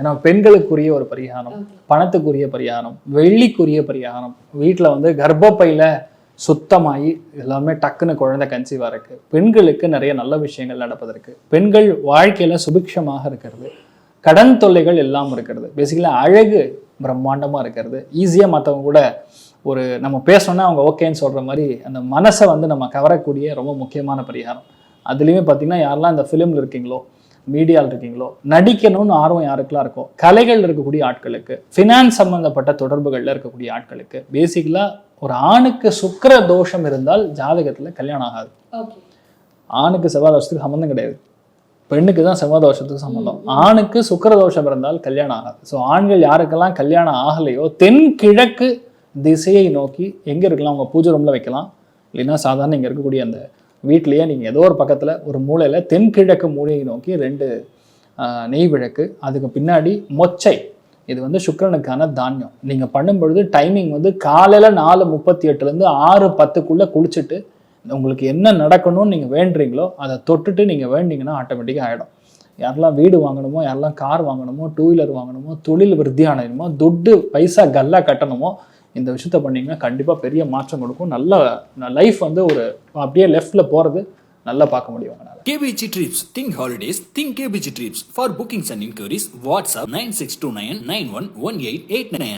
ஏன்னா பெண்களுக்குரிய ஒரு பரிகாரம் பணத்துக்குரிய பரிகாரம் வெள்ளிக்குரிய பரிகாரம். வீட்டில் வந்து கர்ப்பப்பையில சுத்தமாகி எல்லாமே டக்குன்னு குழந்தை கன்சீவாக இருக்கு. பெண்களுக்கு நிறைய நல்ல விஷயங்கள் நடப்பதற்கு. பெண்கள் வாழ்க்கையில சுபிக்ஷமாக இருக்கிறது. கடன் தொல்லைகள் இல்லாமல் இருக்கிறது. பேசிக்கலாக அழகு பிரம்மாண்டமா இருக்கிறது. ஈஸியாக மற்றவங்க கூட ஒரு நம்ம பேசணும்னா அவங்க ஓகேன்னு சொல்ற மாதிரி அந்த மனசை வந்து நம்ம கவரக்கூடிய ரொம்ப முக்கியமான பரிகாரம். அதுலேயுமே பார்த்தீங்கன்னா யாரெல்லாம் இந்த ஃபிலிமில் இருக்கீங்களோ மீடியாவில் இருக்கீங்களோ நடிக்கணும்னு ஆர்வம் யாருக்கெல்லாம் இருக்கோ கலைகள் இருக்கக்கூடிய ஆட்களுக்கு ஃபினான்ஸ் சம்மந்தப்பட்ட தொடர்புகளில் இருக்கக்கூடிய ஆட்களுக்கு பேசிக்கலாக ஒரு ஆணுக்கு சுக்கிர தோஷம் இருந்தால் ஜாதகத்தில் கல்யாணம் ஆகாது. ஆணுக்கு செவ்வாய் தோஷத்துக்கு சம்மந்தம் கிடையாது. பெண்ணுக்கு தான் செவ்வாய் தோஷத்துக்கு சம்மந்தம். ஆணுக்கு சுக்கிர தோஷம் இருந்தால் கல்யாணம் ஆகாது. ஸோ ஆண்கள் யாருக்கெல்லாம் கல்யாணம் ஆகலையோ தென்கிழக்கு திசையை நோக்கி எங்கே இருக்கலாம் உங்கள் பூஜை ரூமில் வைக்கலாம். இல்லைன்னா சாதாரண இங்கே இருக்கக்கூடிய அந்த வீட்லேயே நீங்கள் ஏதோ ஒரு பக்கத்தில் ஒரு மூலையில் தென்கிழக்கு மூலையை நோக்கி ரெண்டு நெய் விளக்கு அதுக்கு பின்னாடி மொச்சை. இது வந்து சுக்கரனுக்கான தானியம். நீங்கள் பண்ணும்பொழுது டைமிங் வந்து காலையில் நாலு முப்பத்தி எட்டுலேருந்து ஆறு பத்துக்குள்ளே குளிச்சுட்டு உங்களுக்கு என்ன நடக்கணும்னு நீங்கள் வேண்டுறீங்களோ அதை தொட்டுட்டு நீங்கள் வேண்டிங்கன்னா ஆட்டோமேட்டிக்காக ஆகிடும் யாரெல்லாம் வீடு வாங்கணுமோ யாரெல்லாம் கார் வாங்கணுமோ டூ வீலர் வாங்கணுமோ தொழில் விருத்தி அடையணுமோ துட்டு பைசா கல்லா கட்டணுமோ இந்த விஷயத்த பண்ணிங்கன்னா கண்டிப்பாக பெரிய மாற்றம் கொடுக்கும். நல்ல லைஃப் வந்து ஒரு அப்படியே லெஃப்டில் போகிறது நல்லா பார்க்க முடியும் உங்களால். KPG trips think holidays think KPG trips for bookings and enquiries WhatsApp nine six two nine nine one one eight eight nine